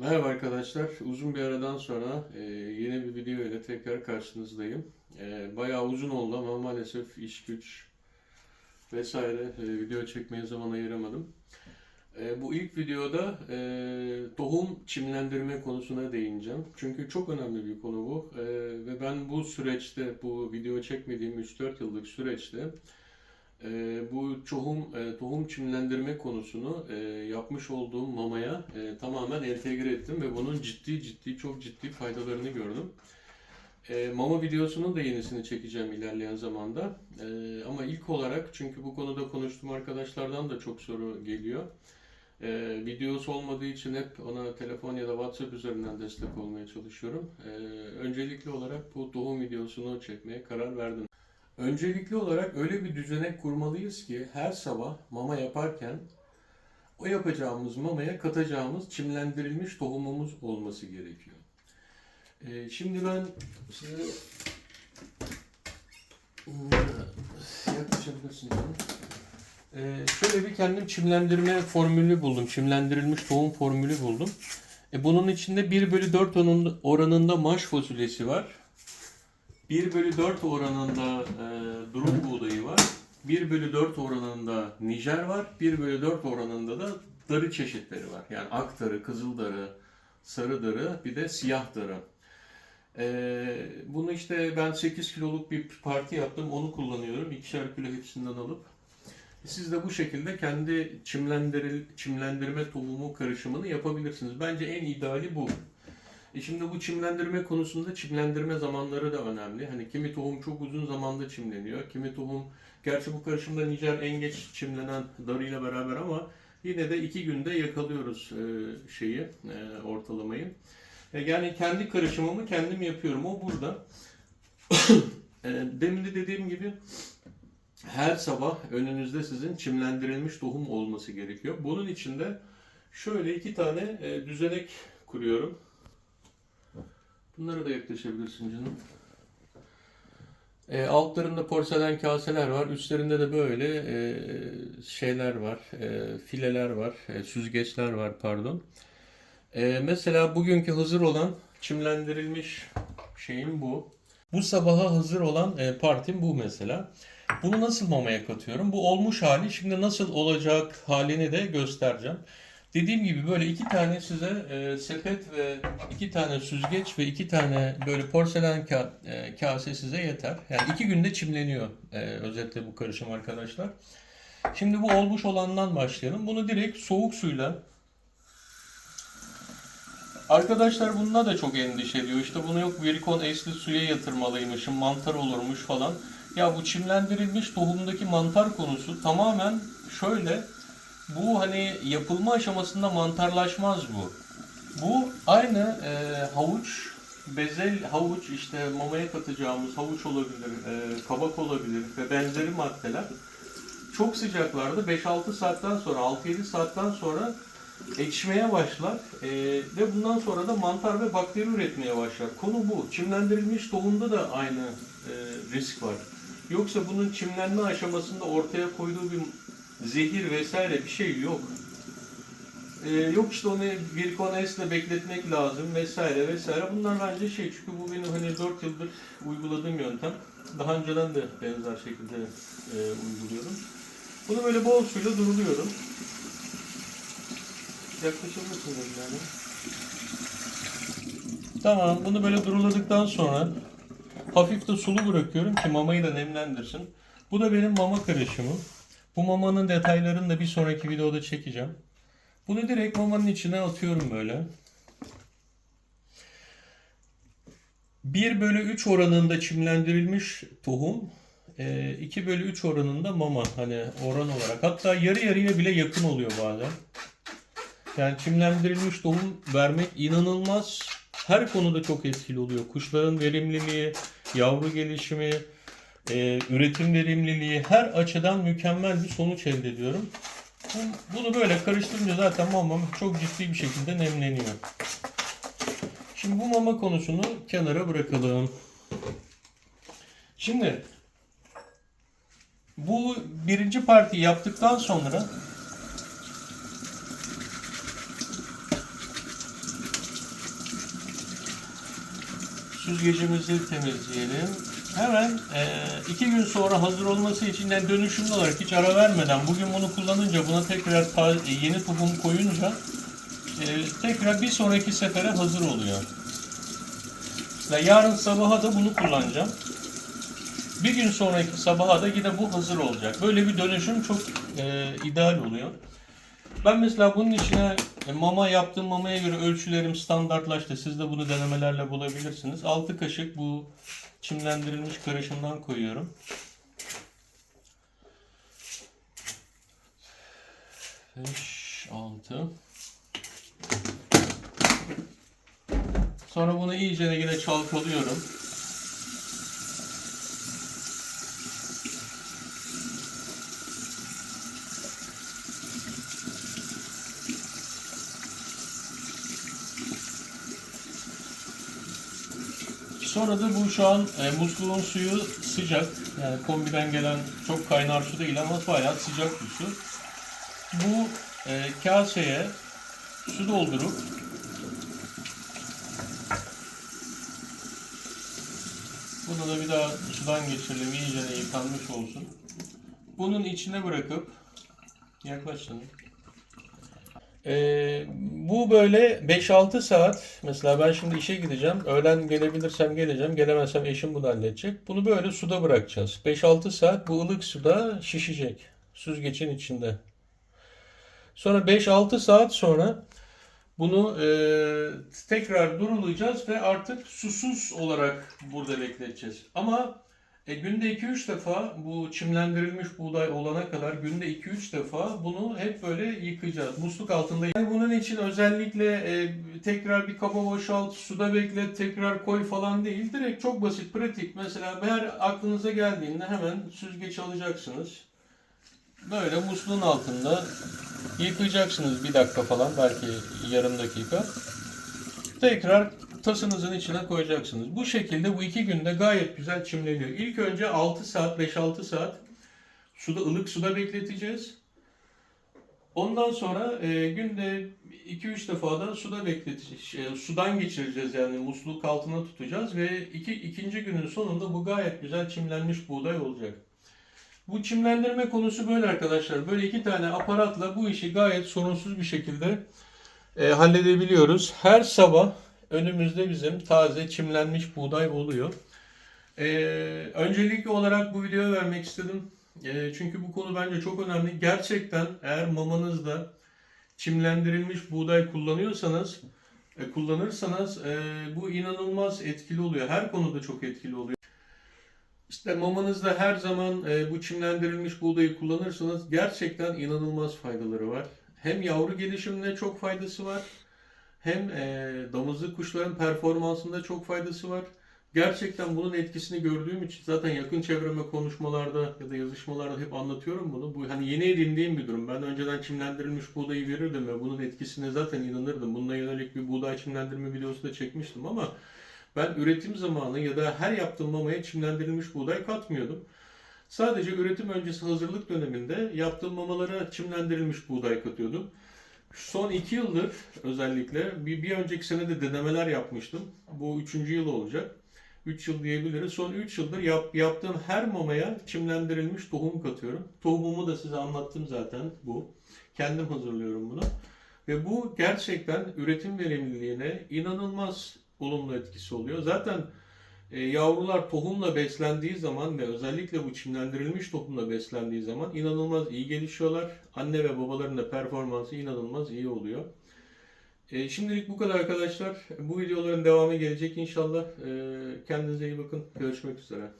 Merhaba arkadaşlar. Uzun bir aradan sonra e, yeni bir video ile tekrar karşınızdayım. E, bayağı uzun oldu ama maalesef iş güç vesaire e, video çekmeye zaman ayıramadım. E, bu ilk videoda e, tohum çimlendirme konusuna değineceğim. Çünkü çok önemli bir konu bu. E, ve ben bu süreçte, bu video çekmediğim 3-4 yıllık süreçte e, bu tohum e, tohum çimlendirme konusunu e, yapmış olduğum mamaya e, tamamen entegre ettim ve bunun ciddi ciddi çok ciddi faydalarını gördüm. E, mama videosunun da yenisini çekeceğim ilerleyen zamanda. E, ama ilk olarak çünkü bu konuda konuştuğum arkadaşlardan da çok soru geliyor. E, videosu olmadığı için hep ona telefon ya da WhatsApp üzerinden destek olmaya çalışıyorum. E, öncelikli olarak bu tohum videosunu çekmeye karar verdim. Öncelikli olarak öyle bir düzenek kurmalıyız ki her sabah mama yaparken o yapacağımız mamaya katacağımız çimlendirilmiş tohumumuz olması gerekiyor. Ee, şimdi ben size canım. Ee, şöyle bir kendim çimlendirme formülü buldum. Çimlendirilmiş tohum formülü buldum. E, bunun içinde 1 bölü 4 oranında- oranında maş fasulyesi var. 1 bölü 4 oranında e, durum buğdayı var. 1 bölü 4 oranında nijer var. 1 bölü 4 oranında da darı çeşitleri var. Yani ak darı, kızıl darı, sarı darı, bir de siyah darı. E, bunu işte ben 8 kiloluk bir parti yaptım. Onu kullanıyorum. İkişer kilo hepsinden alıp. Siz de bu şekilde kendi çimlendiril, çimlendirme tohumu karışımını yapabilirsiniz. Bence en ideali bu. E şimdi bu çimlendirme konusunda çimlendirme zamanları da önemli. Hani kimi tohum çok uzun zamanda çimleniyor. Kimi tohum, gerçi bu karışımda Nijer en geç çimlenen darıyla beraber ama yine de iki günde yakalıyoruz e, şeyi, e, ortalamayı. E, yani kendi karışımımı kendim yapıyorum. O burada. Demin de dediğim gibi her sabah önünüzde sizin çimlendirilmiş tohum olması gerekiyor. Bunun için de şöyle iki tane düzenek kuruyorum. Bunlara da yaklaşabilirsin canım. E, altlarında porselen kaseler var. Üstlerinde de böyle e, şeyler var. E, fileler var. E, süzgeçler var pardon. E, mesela bugünkü hazır olan çimlendirilmiş şeyim bu. Bu sabaha hazır olan e, partim bu mesela. Bunu nasıl mamaya katıyorum? Bu olmuş hali. Şimdi nasıl olacak halini de göstereceğim. Dediğim gibi böyle iki tane size e, sepet ve iki tane süzgeç ve iki tane böyle porselen ka- e, kase size yeter. Yani iki günde çimleniyor e, özetle bu karışım arkadaşlar. Şimdi bu olmuş olandan başlayalım. Bunu direkt soğuk suyla Arkadaşlar bununla da çok endişe ediyor. İşte bunu yok Virikon esli suya yatırmalıymışım, mantar olurmuş falan. Ya bu çimlendirilmiş tohumdaki mantar konusu tamamen şöyle. Bu hani yapılma aşamasında mantarlaşmaz bu. Bu aynı e, havuç, bezel havuç işte mamaya katacağımız havuç olabilir, e, kabak olabilir ve benzeri maddeler çok sıcaklarda 5-6 saatten sonra 6-7 saatten sonra ekşimeye başlar E, ve bundan sonra da mantar ve bakteri üretmeye başlar. Konu bu. Çimlendirilmiş tohumda da aynı e, risk var. Yoksa bunun çimlenme aşamasında ortaya koyduğu bir zehir vesaire bir şey yok. Ee, yok işte onu bir konesle bekletmek lazım vesaire vesaire. Bunlar bence şey çünkü bu benim hani 4 yıldır uyguladığım yöntem. Daha önceden de benzer şekilde e, uyguluyorum. Bunu böyle bol suyla duruluyorum. Yaklaşabilirsin yani. Tamam bunu böyle duruladıktan sonra hafif de sulu bırakıyorum ki mamayı da nemlendirsin. Bu da benim mama karışımım. Bu mamanın detaylarını da bir sonraki videoda çekeceğim. Bunu direkt mamanın içine atıyorum böyle. 1 bölü 3 oranında çimlendirilmiş tohum. 2 bölü 3 oranında mama hani oran olarak. Hatta yarı yarıya bile yakın oluyor bazen. Yani çimlendirilmiş tohum vermek inanılmaz her konuda çok etkili oluyor. Kuşların verimliliği, yavru gelişimi, e, üretim verimliliği her açıdan mükemmel bir sonuç elde ediyorum. Bunu böyle karıştırınca zaten mamam çok ciddi bir şekilde nemleniyor. Şimdi bu mama konusunu kenara bırakalım. Şimdi bu birinci parti yaptıktan sonra süzgecimizi temizleyelim. Hemen e, iki gün sonra hazır olması için yani dönüşümlü olarak hiç ara vermeden bugün bunu kullanınca buna tekrar ta- yeni tohum koyunca e, tekrar bir sonraki sefere hazır oluyor. Ve yarın sabaha da bunu kullanacağım. Bir gün sonraki sabaha da yine bu hazır olacak. Böyle bir dönüşüm çok e, ideal oluyor. Ben mesela bunun içine e, mama yaptığım mamaya göre ölçülerim standartlaştı. Siz de bunu denemelerle bulabilirsiniz. 6 kaşık bu çimlendirilmiş karışımdan koyuyorum. Beş, altı. Sonra bunu iyice yine çalkalıyorum. Sonra da bu şu an e, musluğun suyu sıcak. Yani kombiden gelen çok kaynar su değil ama bayağı sıcak bir su. Bu e, kaseye su doldurup bunu da bir daha sudan geçirelim iyice yıkanmış olsun. Bunun içine bırakıp yaklaş canım. Ee, bu böyle 5-6 saat mesela ben şimdi işe gideceğim. Öğlen gelebilirsem geleceğim. Gelemezsem eşim bunu halledecek. Bunu böyle suda bırakacağız. 5-6 saat bu ılık suda şişecek. Süzgecin içinde. Sonra 5-6 saat sonra bunu e, tekrar durulayacağız ve artık susuz olarak burada bekleteceğiz. Ama e, günde 2-3 defa bu çimlendirilmiş buğday olana kadar günde 2-3 defa bunu hep böyle yıkayacağız. Musluk altında. Yani bunun için özellikle e, tekrar bir kaba boşalt, suda beklet, tekrar koy falan değil. Direkt çok basit, pratik. Mesela her aklınıza geldiğinde hemen süzgeç alacaksınız. Böyle musluğun altında yıkayacaksınız bir dakika falan belki yarım dakika. Tekrar tasınızın içine koyacaksınız. Bu şekilde bu iki günde gayet güzel çimleniyor. İlk önce 6 saat 5-6 saat suda ılık suda bekleteceğiz. Ondan sonra e, günde 2-3 defa da suda bekleteceğiz. Şey, sudan geçireceğiz yani musluk altına tutacağız ve iki, ikinci günün sonunda bu gayet güzel çimlenmiş buğday olacak. Bu çimlendirme konusu böyle arkadaşlar. Böyle iki tane aparatla bu işi gayet sorunsuz bir şekilde e, halledebiliyoruz. Her sabah önümüzde bizim taze çimlenmiş buğday oluyor. E, öncelikli olarak bu videoyu vermek istedim. E, çünkü bu konu bence çok önemli. Gerçekten eğer mamanızda çimlendirilmiş buğday kullanıyorsanız, e, kullanırsanız e, bu inanılmaz etkili oluyor. Her konuda çok etkili oluyor. İşte mamanızda her zaman e, bu çimlendirilmiş buğdayı kullanırsanız gerçekten inanılmaz faydaları var. Hem yavru gelişimine çok faydası var. Hem e, damızlık kuşların performansında çok faydası var. Gerçekten bunun etkisini gördüğüm için zaten yakın çevreme konuşmalarda ya da yazışmalarda hep anlatıyorum bunu. Bu hani yeni edindiğim bir durum. Ben önceden çimlendirilmiş buğdayı verirdim ve bunun etkisine zaten inanırdım. Bununla yönelik bir buğday çimlendirme videosu da çekmiştim ama ben üretim zamanı ya da her yaptığım mamaya çimlendirilmiş buğday katmıyordum. Sadece üretim öncesi hazırlık döneminde yaptığım mamalara çimlendirilmiş buğday katıyordum. Son iki yıldır özellikle bir, bir önceki sene de denemeler yapmıştım. Bu üçüncü yıl olacak. 3 yıl diyebiliriz. Son 3 yıldır yap, yaptığım her mamaya çimlendirilmiş tohum katıyorum. Tohumumu da size anlattım zaten bu. Kendim hazırlıyorum bunu. Ve bu gerçekten üretim verimliliğine inanılmaz olumlu etkisi oluyor. Zaten e, yavrular tohumla beslendiği zaman ve özellikle bu çimlendirilmiş tohumla beslendiği zaman inanılmaz iyi gelişiyorlar. Anne ve babaların da performansı inanılmaz iyi oluyor. E, şimdilik bu kadar arkadaşlar. Bu videoların devamı gelecek inşallah. E, kendinize iyi bakın. Görüşmek üzere.